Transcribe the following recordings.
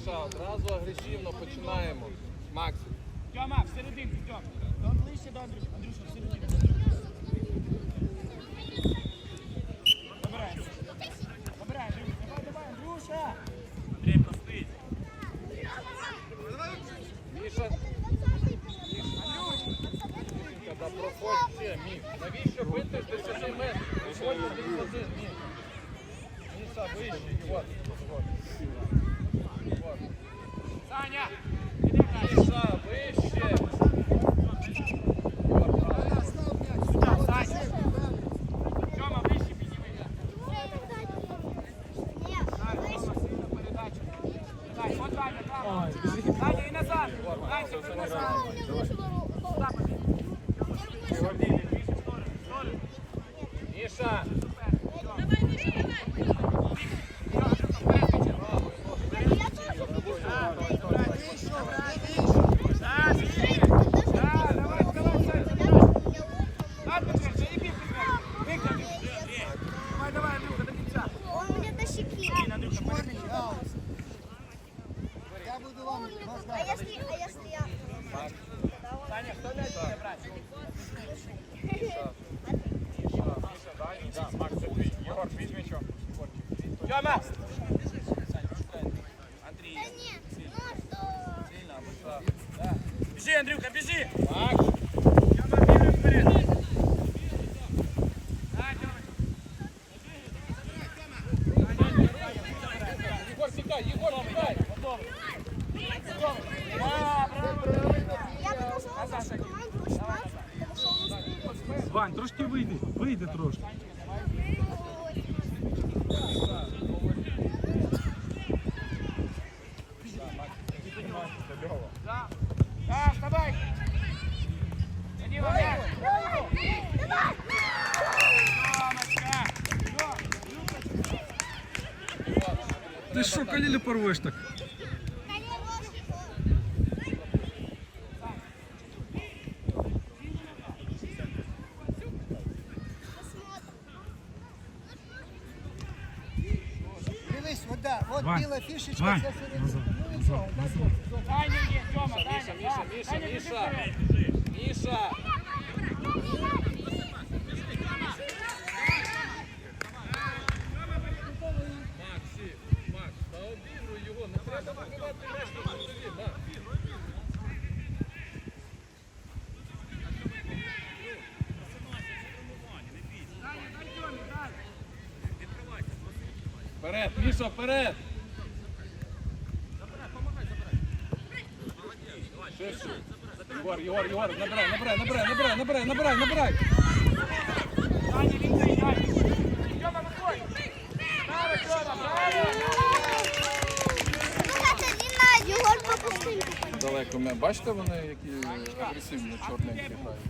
Міша, одразу агресивно починаємо. Макс, Тьома, всерединку, Тьом. Тьом ближче до Андрюша. Андрюша, всерединку. Забирай. Забирай, Андрюша. Давай, давай, Андрюша. Андрій, простить. Міша, Когда проходь ще, Міш. Навіщо бити з 10 метрів? Виходь один в один, Міш. Міша, вище. Саня, іди грай. буду вам А если, а если я... Саня, хто м'яч буде брати? Міша. Міша, Міша, дай. Да, Макс, це твій. Єгор, візь м'ячом. Тьома! Андрій, Да нет, ну что? сильно, або що? Біжи, Андрюха, біжи! Макс. Тьома, бігай вперед! Трошки. Да. Так, вставай! Данила, мяч! Тьомочка! Ти що, калілі порвеш так? Саня, Міша, да. Міша, Саня, біжи Міша. вперед. Міша. Максі, Макс, та обігруй його, не треба вибивати м'яч на собі, Макс. Вперед, Міша, вперед! Єгор, Єгор, Єгор, набирай, набирай, набирай, набирай, набирай, набирай, набирай. Саня, він заїжджає. Тьома, виходь! Браво, Тьома, браво! По. Далеко ми. Бачите, вони які агресивні чорненькі грають.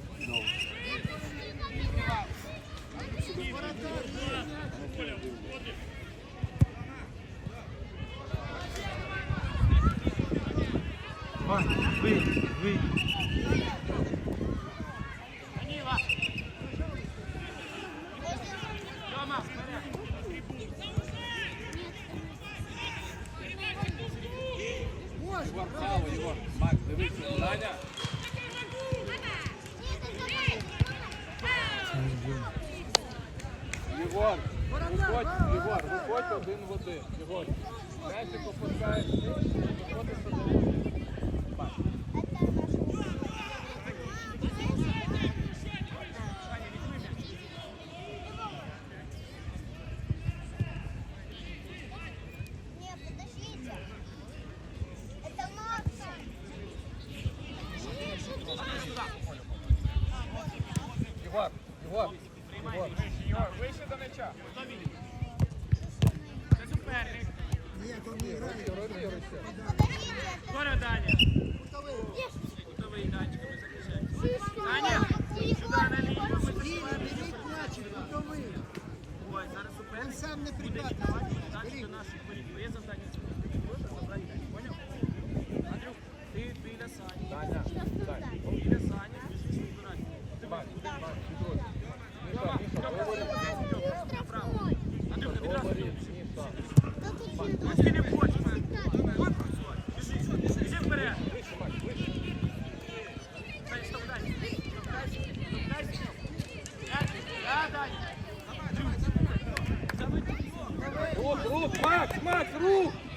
Вийди, вийди. Єгор, виходь, Єгор, виходь один в один. Єгор, м'ячик опускаєш, виходиш один Скоро Даня. Даня, сюди на лінію. Ой, зараз упевнений. Він сам не прикладає. Рух, Макс, Макс, рух!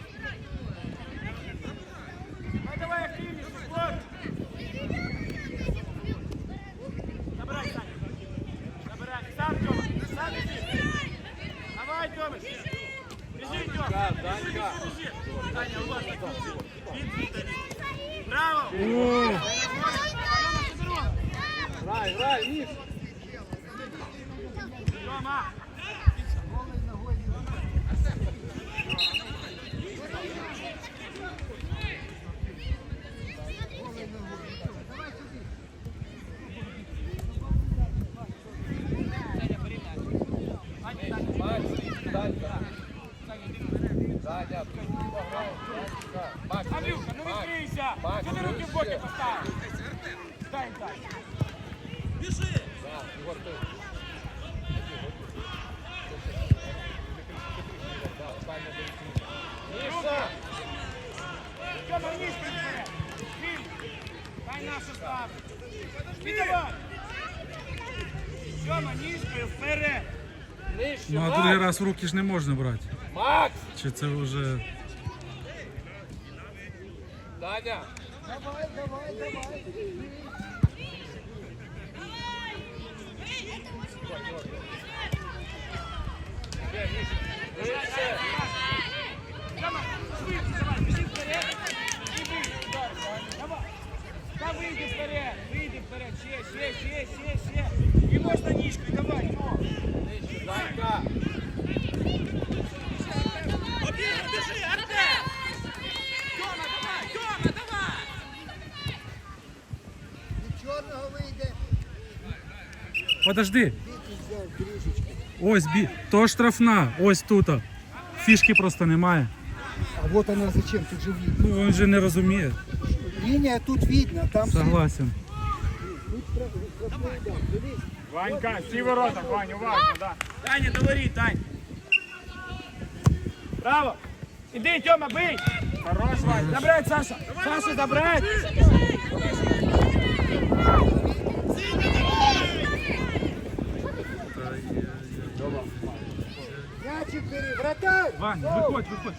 Тьома, ніжкою вперед. Нижче, ну а Макс! другий раз в руки ж не можна брати. Макс! Чи це вже. Даня! Давай, давай, давай. Ще, Міша. Вище! Тьома, швидше, давай, біжи вперед. І вийди. Давай. Та вийди вперед. Вийди вперед. Ще, ще, ще, ще, ще. І можна ніжкою, давай. Тьома. Нижче, Данька! Побіг, біжи, Артем! Тьома, давай, Тьома, давай! Від чорного вийде. Подожди. Віки взяв трішечки. Ось бі. То штрафна. Ось тут. Фішки просто немає. А вот она зачем, тут же видно. Ну він же не розуміє. Линия тут видно, там Согласен. Ванька, всі ворота, Вань, уважно, да. Таня, говори, Тань. Браво! Іди, Тьома, бий! Хорош, Вань. Забрать, Саша! Саша, забрать! Мячик бери, вратарь! Вань, виходь, виходь.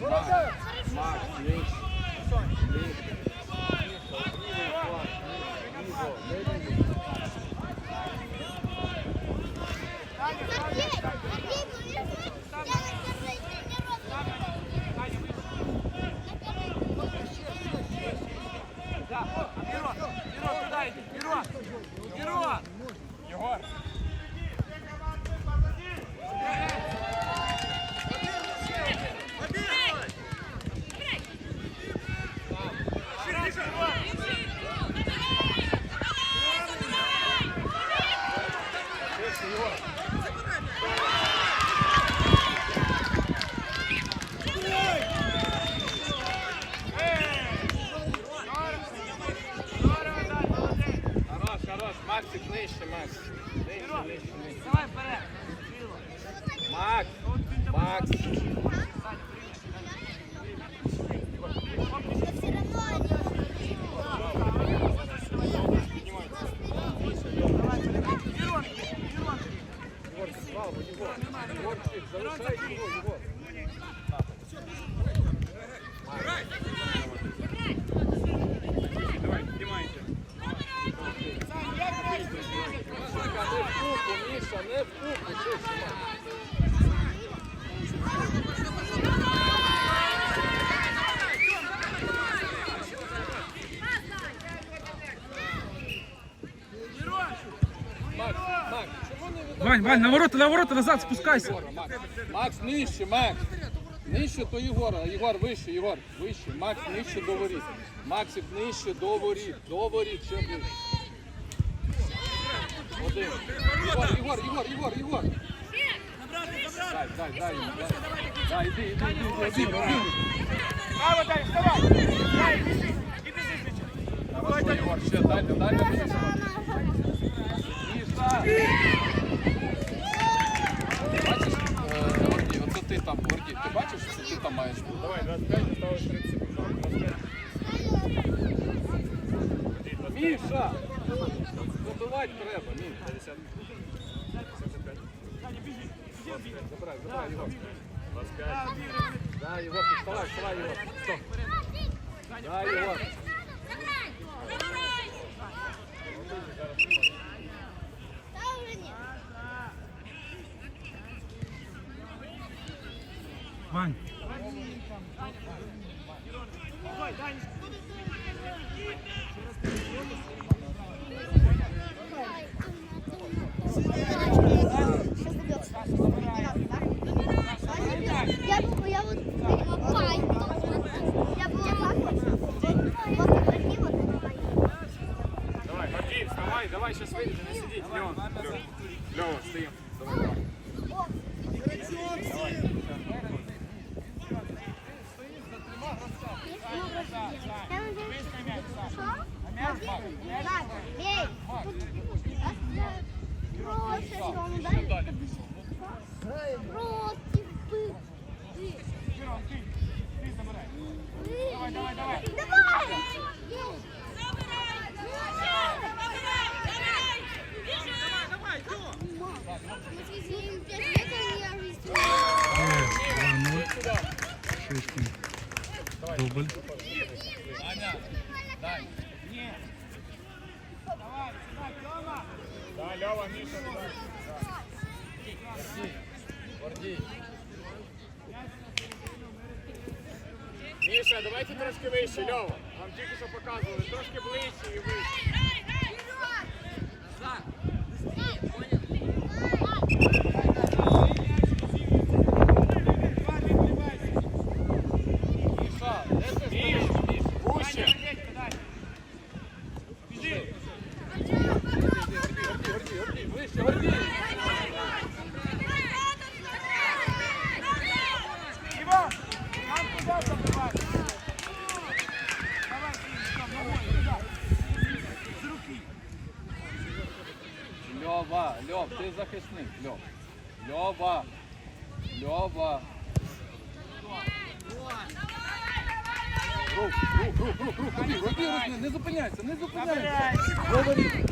Вратарь! Макс, нижче. Да, не в купу, Міша, не в купу. Вань, Вань, на ворота, на ворота, назад спускайся. Макс. Макс, нижче, Макс. Нижче то Єгора. Єгор, вище, Єгор, вище. Макс, нижче до воріт. Максик, нижче до воріт. До воріт, ще ближче. Один. Єгор, Єгор, Єгор, Єгор, Єгор. Дай, дай, дай йому, дай. Дай, іди, іди, іди, іди, іди, іди. Браво, Дай, вставай! Дай, біжи! І біжи, біжи! Давай, Ой, Дай, Єгор, ще дайте, дайте. Міша. Бачиш, е, Гордій, оце ти там, Гордій, ти бачиш, що ти там маєш бути? Давай, 25, осталось 30 секунд. Міша! Забивати треба, Міша. Саня, біжи, біжи, біжи. Забирай, забирай його. Да, обігруй. Давай, Егор, вставай, вставай, Егор. Стоп. Да, Егор. Вань, Ой, Данечка. Я бы, я вот пай. Я бы вот так вот. Вот такие вот. Давай, Гордій, вставай, давай, сейчас вийдете, не сидіть. Льон, Льон. Льова, стоїм. Давай, давай. Против бы. Льон, ти, ти забирай. Давай, давай, давай. Давай! є 2-0. Шишкін. Дубль. Аня, дай. Ні. Давай, сюди, Тьома. Да, Льова, Міша, давай. Гордій. Міша, давайте трошки вище, Льова. Вам тільки що показували, трошки ближче і вище. Міша, Льова. Рух, рух, рух, рух, рух, Гордій, Гордій, Гордій, не зупиняйся, не зупиняйся. Забирай. Говори.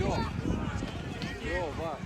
Льов. Льова.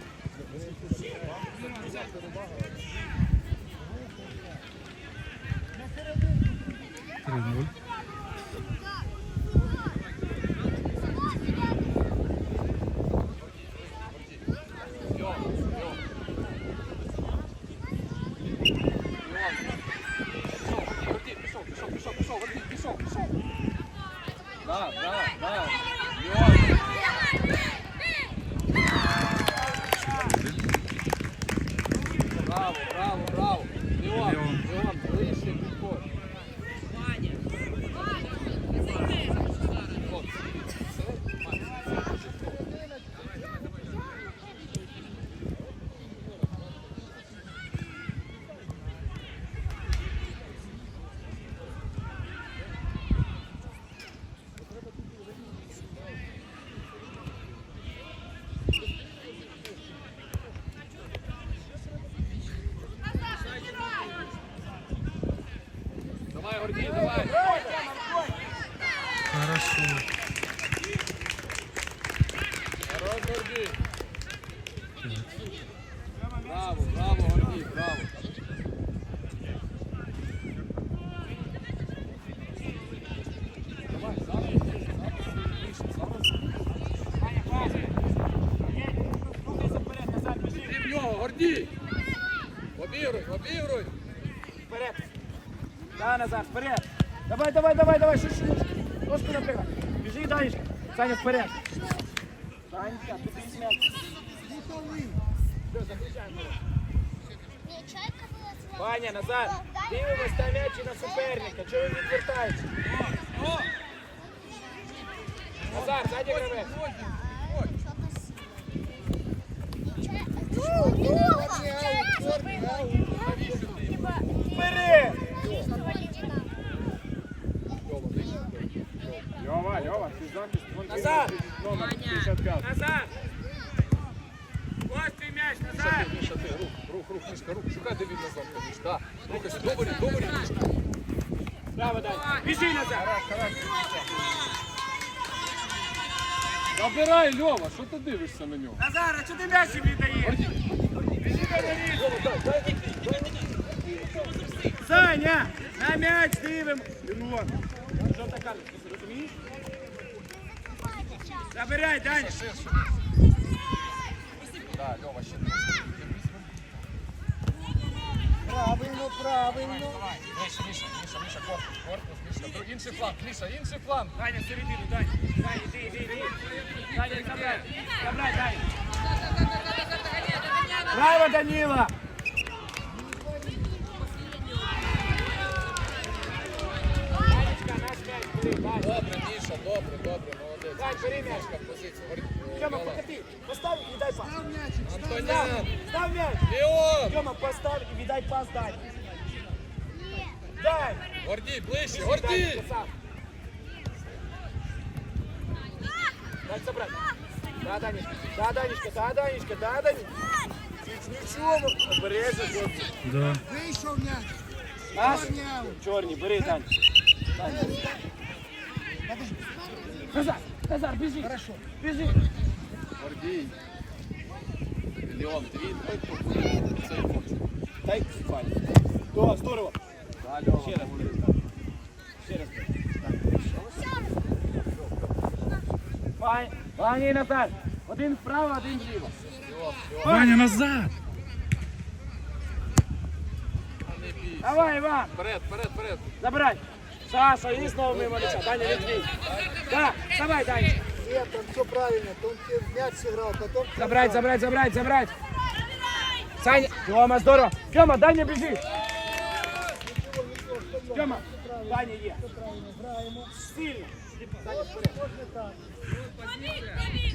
Браво, браво, Гордій, браво. Давай, зараз, зараз, більше, зараз. Аня, пас. Є, рухайся вперед, назад, біжи. Ти в нього, Гордій. Обігруй, обігруй. Вперед. Да, назад, вперед. Давай, давай, давай, давай, шиши, ножку напрягай. Біжи, Данечка. Саня, вперед. Санечка, тут Ваня, назад. Дивимось на м'яч і на суперника. Чого він відвертається? Назар, ззаді гравець. Забирай, Льова, що ти дивишся на нього? Назар, а чого ти м'яч їм віддаєш? Біжи до воріт. Саня, на м'яч дивим. Ну вон. Жовта карточка, розумієш? Забирай, Даня. Да, Льова, ще Правильно, правильно. Міша, Міша, Міша, Міша, корпус, корпус, Міша. Друг- Інший фланг, Міша, інший фланг. Даня, в середину, Даня. Даня, іди, іди, іди. Даня, забирай. Забирай, Даня. Браво, Данила. Данечка, наш м'яч, бери, Даня. Добре, Міша, добре, добре, молодець. Дай, бери м'яч. Мішка в позицію. Говорить, Тьома, Льова. покати. Постав і дай пас. Антонян, Став м'яч. Леон! Тьома, постав і віддай пас Дані. Дай. Гордій, ближче, Дай, Гордій! красав. Дай забрать. Да, Данечка, да, Данечка, да, Данечка, да, Данечка. Чуть нічого, обережно, хлопці. Да. Вийшов м'яч. Наш? Чорняв. Чорні, бери, Дань. Назар, Назар, біжи. Хорошо. Біжи. Гордій. Леон, твій дай попробуй. Це я хочу. Дай спаль. Да, здорово. Да, Льова. Ще раз. Ще раз. Пані, пані і Назар. Один вправо, один вліво. Леон, Леон, Ваня, назад! не бій. Давай, Іван. Вперед, вперед, вперед. Забирай. Саша, і знову мимо лиця. Даня, відбій. Да, давай, Даня. Нет, там все правильно. То он тебе в мяч сыграл, потом... Забрать, забрать, забрать, забрать. Саня, Тёма, здорово. Тёма, Даня, бежи. Тёма, Даня є. Сильно. Даня, вперед. Біжи,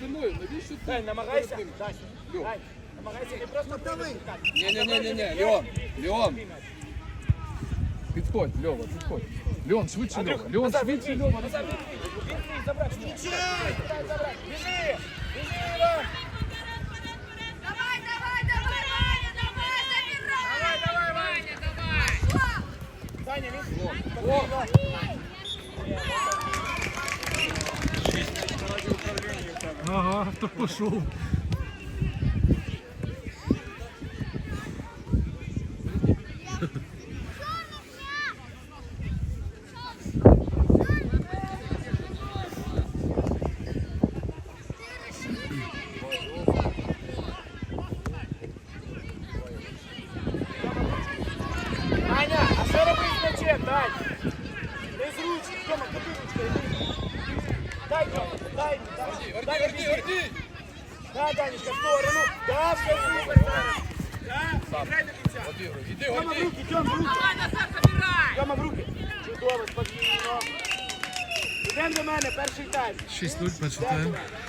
сюди, Ти спиною, навіщо ти? Дань, намагайся. перед ним? Дань, Льов. Дань, намагайся не просто давай. Ні-ні-ні-ні, Леон, Леон. Підходь, Льова, підходь. Леон, швидше, Льова. Леон, Назад, швидше, відбій, Льова. назад, відбій. Відбій, забрать. Дай, забрать. Біжи, біжи, Іван. Давай, давай, давай, Ваня, давай, забирай! Давай, давай, Ваня, давай. Саня, він. О, Ага, то пішов. 6 6 lód, patrz, to